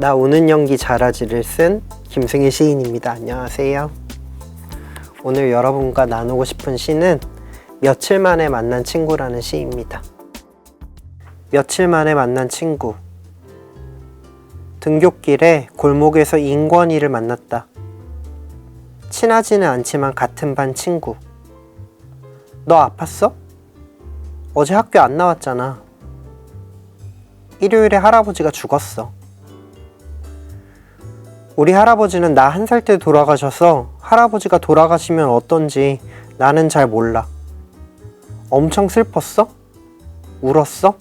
나 우는 연기 잘하지를 쓴 김승희 시인입니다. 안녕하세요. 오늘 여러분과 나누고 싶은 시는 며칠 만에 만난 친구라는 시입니다. 며칠 만에 만난 친구. 등굣길에 골목에서 인권이를 만났다. 친하지는 않지만 같은 반 친구. 너 아팠어? 어제 학교 안 나왔잖아. 일요일에 할아버지가 죽었어. 우리 할아버지는 나 한 살 때 돌아가셔서 할아버지가 돌아가시면 어떤지 나는 잘 몰라. 엄청 슬펐어? 울었어?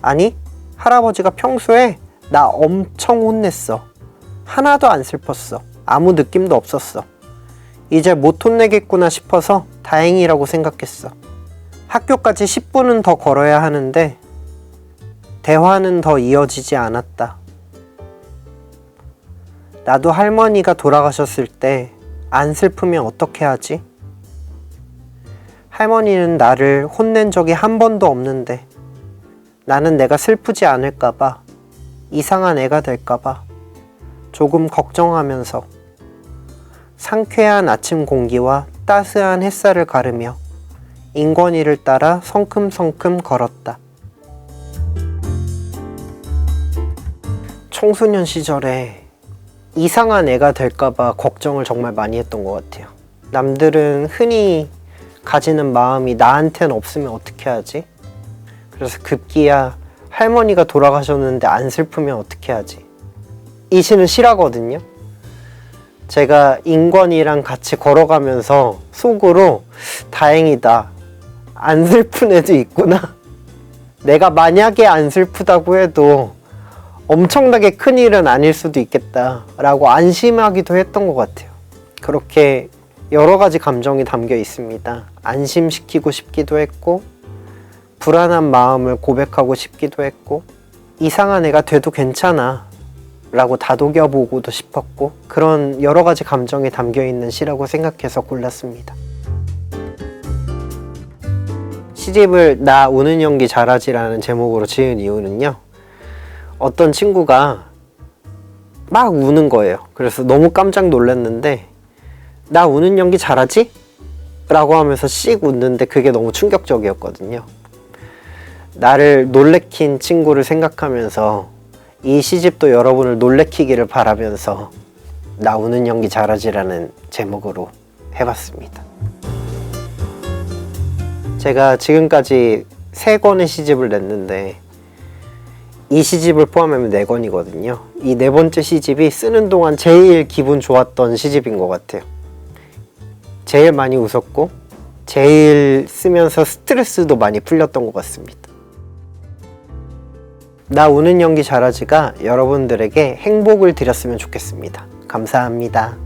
아니, 할아버지가 평소에 나 엄청 혼냈어. 하나도 안 슬펐어. 아무 느낌도 없었어. 이제 못 혼내겠구나 싶어서 다행이라고 생각했어. 학교까지 10분은 더 걸어야 하는데 대화는 더 이어지지 않았다. 나도 할머니가 돌아가셨을 때 안 슬프면 어떻게 하지? 할머니는 나를 혼낸 적이 한 번도 없는데 나는 내가 슬프지 않을까봐 이상한 애가 될까봐 조금 걱정하면서 상쾌한 아침 공기와 따스한 햇살을 가르며 인권이를 따라 성큼성큼 걸었다. 청소년 시절에 이상한 애가 될까봐 걱정을 정말 많이 했던 것 같아요. 남들은 흔히 가지는 마음이 나한테는 없으면 어떻게 하지? 그래서 급기야 할머니가 돌아가셨는데 안 슬프면 어떻게 하지? 이 시는 실화거든요. 제가 인권이랑 같이 걸어가면서 속으로 다행이다. 안 슬픈 애도 있구나. 내가 만약에 안 슬프다고 해도 엄청나게 큰 일은 아닐 수도 있겠다라고 안심하기도 했던 것 같아요. 그렇게 여러 가지 감정이 담겨 있습니다. 안심시키고 싶기도 했고, 불안한 마음을 고백하고 싶기도 했고, 이상한 애가 돼도 괜찮아. 라고 다독여보고도 싶었고, 그런 여러 가지 감정이 담겨 있는 시라고 생각해서 골랐습니다. 시집을 나 우는 연기 잘하지라는 제목으로 지은 이유는요. 어떤 친구가 막 우는 거예요. 그래서 너무 깜짝 놀랐는데 나 우는 연기 잘하지? 라고 하면서 씩 웃는데 그게 너무 충격적이었거든요. 나를 놀래킨 친구를 생각하면서 이 시집도 여러분을 놀래키기를 바라면서 나 우는 연기 잘하지라는 제목으로 해봤습니다. 제가 지금까지 세 권의 시집을 냈는데 이 시집을 포함하면 네 권이거든요. 이 네 번째 시집이 쓰는 동안 제일 기분 좋았던 시집인 것 같아요. 제일 많이 웃었고, 제일 쓰면서 스트레스도 많이 풀렸던 것 같습니다. 나 우는 연기 잘하지가 여러분들에게 행복을 드렸으면 좋겠습니다. 감사합니다.